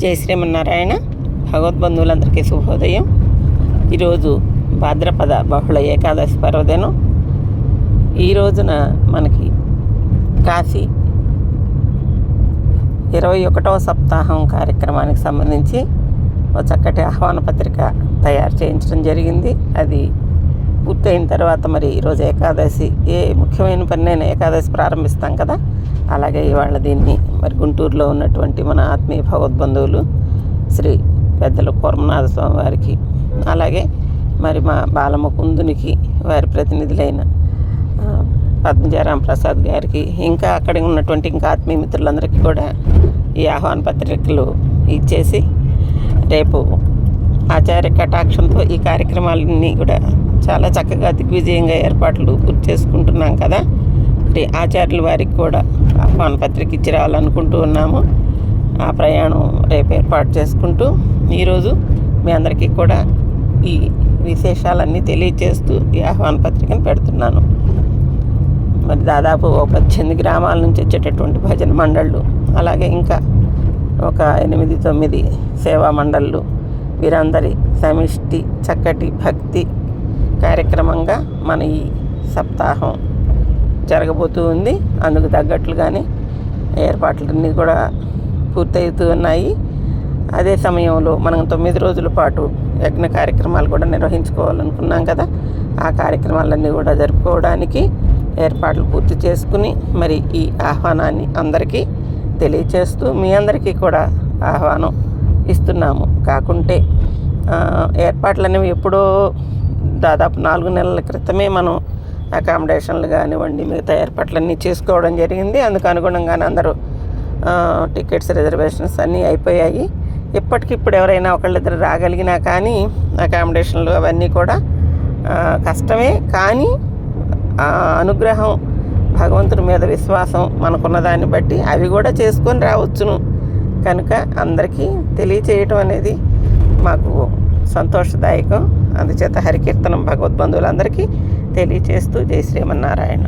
జై శ్రీమన్నారాయణ. భగవద్బంధువులందరికీ శుభోదయం. ఈరోజు భాద్రపద బహుళ ఏకాదశి పర్వదినం. ఈ రోజున మనకి కాశీ ఇరవై ఒకటవ సప్తాహం కార్యక్రమానికి సంబంధించి ఒక చక్కటి ఆహ్వాన పత్రిక తయారు చేయించడం జరిగింది. అది పూర్తయిన తర్వాత మరి ఈరోజు ఏకాదశి ఏ ముఖ్యమైన పని నేను ఏకాదశి ప్రారంభిస్తాం కదా. అలాగే ఇవాళ దీన్ని మరి గుంటూరులో ఉన్నటువంటి మన ఆత్మీయ భగవద్బంధువులు శ్రీ పెద్దల కూర్మనాథ స్వామి వారికి అలాగే మరి మా బాలముకుందునికి వారి ప్రతినిధులైన పద్మజారాం ప్రసాద్ గారికి ఇంకా అక్కడ ఉన్నటువంటి ఇంకా ఆత్మీయ మిత్రులందరికీ కూడా ఈ ఆహ్వాన పత్రికలు ఇచ్చేసి రేపు ఆచార్య కటాక్షంతో ఈ కార్యక్రమాలన్నీ కూడా చాలా చక్కగా దిగ్విజయంగా ఏర్పాట్లు పూర్తి చేసుకుంటున్నాం కదా. మరి ఆచార్యుల వారికి కూడా ఆహ్వాన పత్రిక ఇచ్చి రావాలనుకుంటూ ఉన్నాము. ఆ ప్రయాణం రేపు ఏర్పాటు చేసుకుంటూ ఈరోజు మీ అందరికీ కూడా ఈ విశేషాలన్నీ తెలియజేస్తూ ఈ ఆహ్వాన పత్రికను పెడుతున్నాను. మరి దాదాపు ఒక పద్దెనిమిది గ్రామాల నుంచి వచ్చేటటువంటి భజన మండళ్ళు అలాగే ఇంకా ఒక ఎనిమిది తొమ్మిది సేవా మండళ్ళు వీరందరి సమిష్టి చక్కటి భక్తి కార్యక్రమంగా మన ఈ సప్తాహం జరగబోతూ ఉంది. అందుకు తగ్గట్లుగానే ఏర్పాట్లన్నీ కూడా పూర్తవుతూ ఉన్నాయి. అదే సమయంలో మనం తొమ్మిది రోజుల పాటు యజ్ఞ కార్యక్రమాలు కూడా నిర్వహించుకోవాలనుకున్నాం కదా. ఆ కార్యక్రమాలన్నీ కూడా జరుపుకోవడానికి ఏర్పాట్లు పూర్తి చేసుకుని మరి ఈ ఆహ్వానాన్ని అందరికీ తెలియచేస్తూ మీ అందరికీ కూడా ఆహ్వానం ఇస్తున్నాము. కాకుంటే ఏర్పాట్లు అనేవి ఎప్పుడో దాదాపు నాలుగు నెలల క్రితమే మనం అకామిడేషన్లు కానివ్వండి మిగతా ఏర్పాట్లన్నీ చేసుకోవడం జరిగింది. అందుకు అనుగుణంగానే అందరూ టికెట్స్ రిజర్వేషన్స్ అన్నీ అయిపోయాయి. ఇప్పటికిప్పుడు ఎవరైనా ఒకళ్ళిద్దరు రాగలిగినా కానీ అకామిడేషన్లు అవన్నీ కూడా కష్టమే. కానీ అనుగ్రహం భగవంతుడి మీద విశ్వాసం మనకున్న దాన్ని బట్టి అవి కూడా చేసుకొని రావచ్చును. కనుక అందరికీ తెలియచేయటం అనేది మాకు సంతోషదాయకం. అందుచేత హరికీర్తనం భగవద్బంధువులందరికీ తెలియచేస్తూ జై శ్రీమన్నారాయణ.